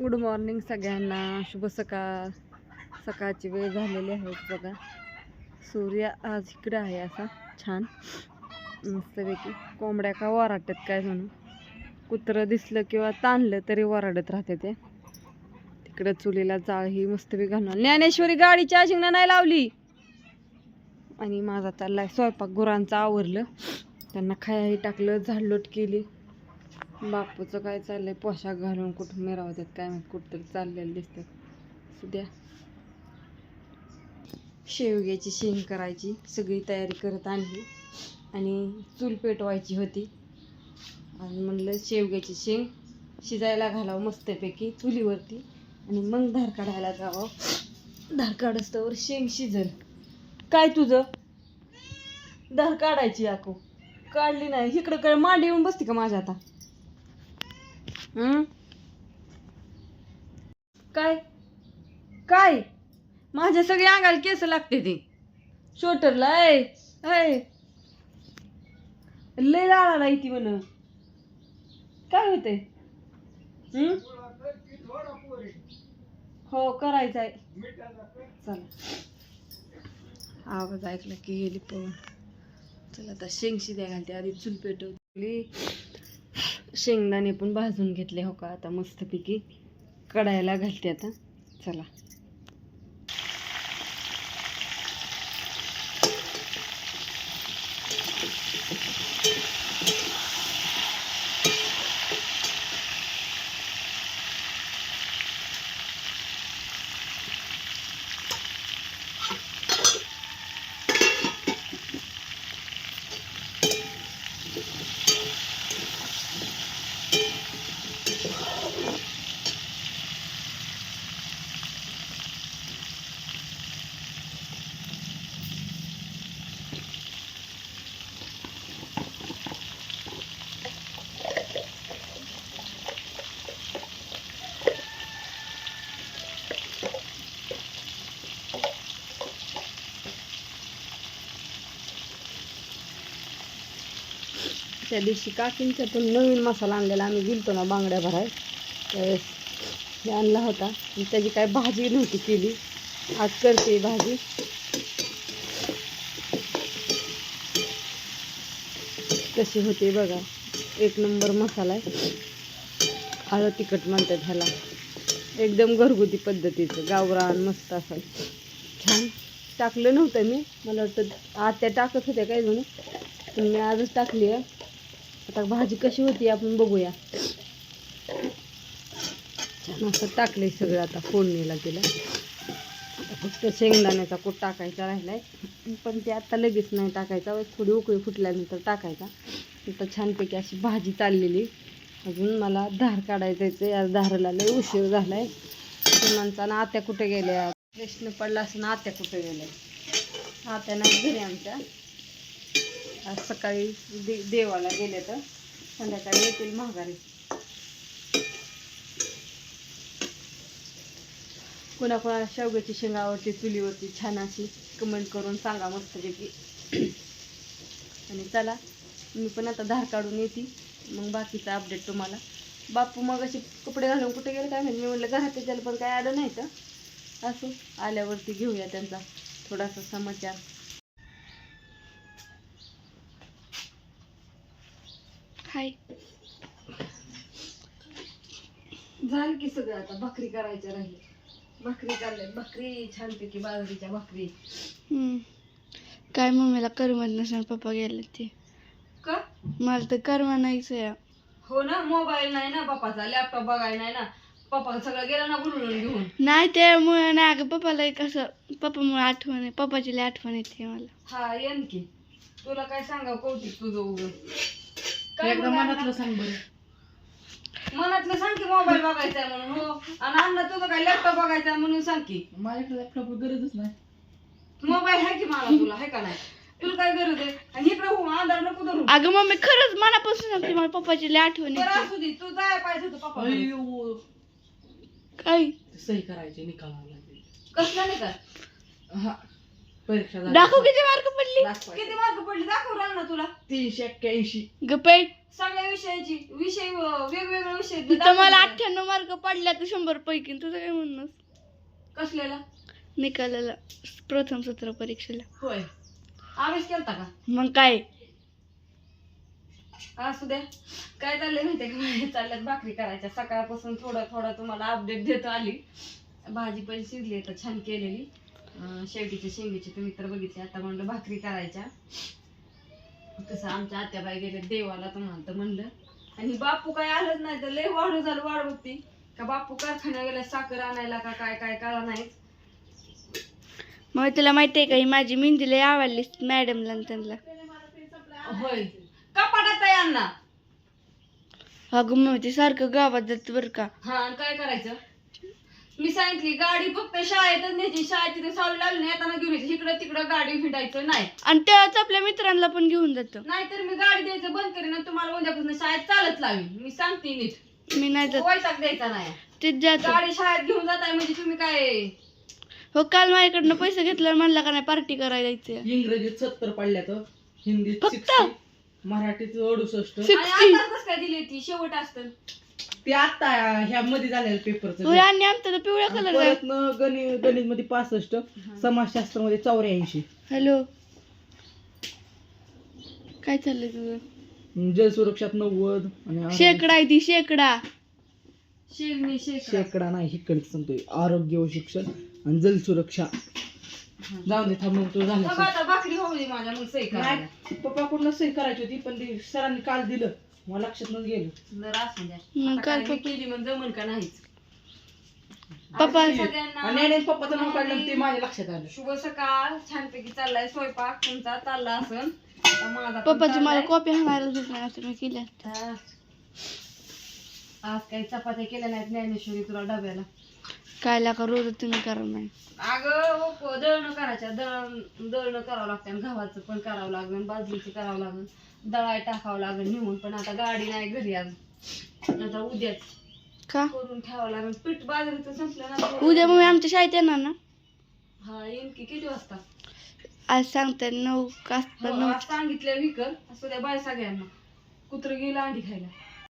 Good morning सगळ्यांना. शुभ सकाळ. सकाळची वेळ झालेली आहे बघा. सूर्य आज इकडं आहे असा. छान. मस्तपैकी. कोंबड्या का वराटत काय म्हणून. कुत्रं दिसलं किंवा ताणलं तरी वराडत राहते ते. तिकडं चुलीला जाळ ही मस्तपैकी घालून. ज्ञानेश्वरी गाडीची आशिंग नाही लावली. आणि माझा चाललाय स्वयंपाक गुरांचं आवरलं. त्यांना खायाही टाकलं झाडलोट केली. बापूचं काय चाललंय? पोशाख घालून कुठं मिरावतात काय माहीत? कुठंतरी चाललेलं दिसतं सध्या शेवग्याची शेंग करायची. सगळी तयारी करत आणली. आणि चूल पेटवायची होती. आणि म्हणलं शेवग्याची शेंग शिजायला घालावं मस्तपैकी चुलीवरती. आणि मग धार काढायला जावं. धार काढस्तवर शेंग शिजल. काय तुझं? धार काढायची आको काढली नाही. इकडं काय मांडी येऊन बसते का माझ्या आता? काय? काय? माझ्या सगळे अंगाला केस लागते ते. शोटरला ऐ ऐ. लय लाळा ती म्हण. काय होते हो करायचं आहे. चला. आवाज ऐकला की गेली पण चला आता शेंगशी द्या घालते. आधी चूल पेटवली शेंगदाणे पण भाजून घेतले हो का? आता मस्तपैकी कढायला घालते आता. चला. त्या दिवशी काकींच्यातून नवीन मसाला आणलेला आम्ही गेलतो ना बांगड्या भराय. त्यावेळेस आणला होता. त्याची काय भाजी नव्हती केली. आज करते भाजी. कशी होते बघा. एक नंबर मसाला आहे. हळद तिखट म्हणतात ह्याला. एकदम घरगुती पद्धतीचं. गावरान मस्त असं. छान. टाकलं नव्हतं मी. मला वाटतं आत्या टाकत होत्या काय जण पण मी आजच टाकली आहे. आता भाजी कशी होती आपण बघूया. छान असं टाकलंय सगळं आता फोडणीला गेलं. आता फक्त शेंगदाण्याचा कोट टाकायचा राहिलाय. पण ते आता लगेच नाही टाकायचा. थोडी उकळी फुटल्यानंतर टाकायचा. आता छानपैकी अशी भाजी चाललेली. अजून मला धार काढायचं आहे या धाराला लय उशीर झालाय. सुनांचा ना आत्या कुठे गेल्या? प्रश्न पडला असं ना आत्या कुठे गेल्या? आत्या नाही घरी आमच्या. आज सकाळी दे देवाला गेले तर संध्याकाळी येतील महागारी कोणाकोणा शेवग्याची शेंगा आवडते चुलीवरती छान अशी कमेंट करून सांगा मस्तपैकी. आणि चला मी पण आता धार काढून येते. मग बाकीचा अपडेट तुम्हाला. बापू मग असे कपडे घालून कुठे गेले काय माहिती? मी म्हटलं घरात त्याला पण काय आलं नाही तर. असो आल्यावरती घेऊया त्यांचा थोडासा समाचार. हाय. झालं की सगळं आता भाकरी करायच्या राहिले भाकरी चालल्या भाकरी छानपैकी बाजरीच्या भाकरी. हम्म. काय मम्मीला करमत नसेल पप्पा गेले ते. का? मला तर करमा नाहीच आहे. हो ना मोबाईल नाही ना पप्पाचा लॅपटॉप बघायला नाही ना. पप्पा सगळं गेला ना बोलून घेऊन. नाही त्यामुळे नाही अगं पप्पाला एक असं पप्पामुळे आठवण आहे पप्पाची लई आठवण येते मला. हा येन की तुला काय सांगा कौतिक तुझं उगं. काय मनातलं सांग बरं. मनातलं सांग की मोबाईल बघायचा आहे म्हणून हो. आणि अण्णा तुझं काय लॅपटॉप बघायचा आहे म्हणून सांग की. माझ्याकडे लॅपटॉप गरजच नाही. मोबाईल आहे की मला तुला आहे का नाही? तुला काय गरज आहे? आणि इकडे हो अंधार नको धरू. अगं मम्मी खरंच मनापासून सांगते मला पप्पाची लई आठवण बरं येते असू दे. तू जाय पाहिजे होतं पप्पा अय्यो. काय? सही करायची लागेल. कसलं नाही का हा परीक्षा झाली. दाखव किती मार्क पडली. किती मार्क पडले? दाखव तुला तीनशे एक्क्याऐंशी. गप्पे. सगळ्या विषयाची विषय अं, वेगवेगळे विषय मला. अठ्ठ्याण्णव मार्क पडल्या तर शंभर पैकी. तुझं काय म्हणणं? कसलेला निकालाला. प्रथम सत्र परीक्षेला. होय. अभ्यास केलता का? मग काय? असू द्या. काय चाललंय माहितीये का? माझ्या चालल्यात भाकरी करायच्या. सकाळपासून थोडं थोडं तुम्हाला अपडेट देत आली. भाजी पण शिजली तर छान केलेली. अं, शेवटीच्या शेंगीची तुम्ही तर बघितली. आता म्हणलं भाकरी करायच्या. कसं आमच्या आत्याबाई गेले देवाला तर म्हणतं म्हणलं. आणि बापू काय आलंच नाही तर लय वाढू झालं वाढ बघती का बापू कारखान्या गेला साखर आणायला का काय काय करा नाही मग तुला माहिती आहे का ही माझी मेहंदी लय आवडली मॅडमला आणि त्यांना. होय. कपाटात आहे अण्णा. अगं मग ते सारखं गावात जात बरं का. हा आणि काय करायचं? मी सांगितली गाडी फक्त शाळेतच न्यायची. शाळेत तिथे सावली लावली नाही येताना घेऊन यायची. इकडं तिकडं गाडी फिटायचं नाही. आणि त्याच आपल्या मित्रांना पण घेऊन जातो. नाहीतर मी गाडी द्यायचं बंद करीन आणि तुम्हाला उद्यापासून शाळेत चालत लावीन. मी सांगते नीट. मी नाही जात. वैताग द्यायचा नाही. तेच जातो. गाडी शाळेत घेऊन जाताय म्हणजे तुम्ही काय? हो काल माझ्याकडनं पैसे घेतल्यावर म्हणला का नाही पार्टी करायला जायचं इंग्रजीत सत्तर पडल्यात हिंदीत फक्त? मराठीत अडुसष्ट. आता कसं काय दिली ती शेवट असतं. ते आता ह्या मध्ये झालेलं पेपरचं आणि आमचा तर पिवळ्या कलर आहे परत न गणित गणित मध्ये पासष्ट समाजशास्त्रमध्ये चौऱ्याऐंशी. हॅलो. काय चाललंय तुझं? जलसुरक्षात नव्वद आणि आरोग्य- शेकडा आहे ती शेकडा. शेगणी शेकडा. शेकडा नाही इकडे सांगतोय. आरोग्य व शिक्षण आणि जलसुरक्षा जाऊ दे थांब मग तो झालं भाकरी होऊ दे माझ्या मग सही नाही पप्पाकडून सही करायची होती पण ती सरांनी काल दिलं. लक्षात गेलं. जरा असू द्या. मग आता काल काय मी केली मग जमन का नाहीच? पप्पा- आज सगळ्यांना आणि आणि पप्पाचं नाव काढलं ते माझ्या लक्षात आलं. शुभ सकाळ छानपैकी चाललाय स्वयंपाक तुमचा चालला असन. आता माझा पण पप्पाची मला चाललाय. कॉपी हाणायला नाही असं मी केल्या. आज काही चपात्या केल्या नाहीत ज्ञानेश्वरी तुला डब्याला. काय लाका रोज तुम्ही करा नाही? अगं हो, दळणं करायच्या दळण दळणं करावं लागतं आणि गव्हाचं पण करावं लागेल बाजरीचं करावं लागेल दळाय टाकावं लागेल निघून पण आता गाडी नाही घरी आज आता उद्याच का? करून ठेवावं लागेल. पीठ बाजरीचं संपलं ना उद्या मग आमच्या शाळेत येणार ना? हा येईन की. किती वाजता? आज सांगताय नऊ का हो, नऊ आज सांगितलं विकर असू द्या बाय सगळ्यांना. कुत्र गेलं अंडी खायला.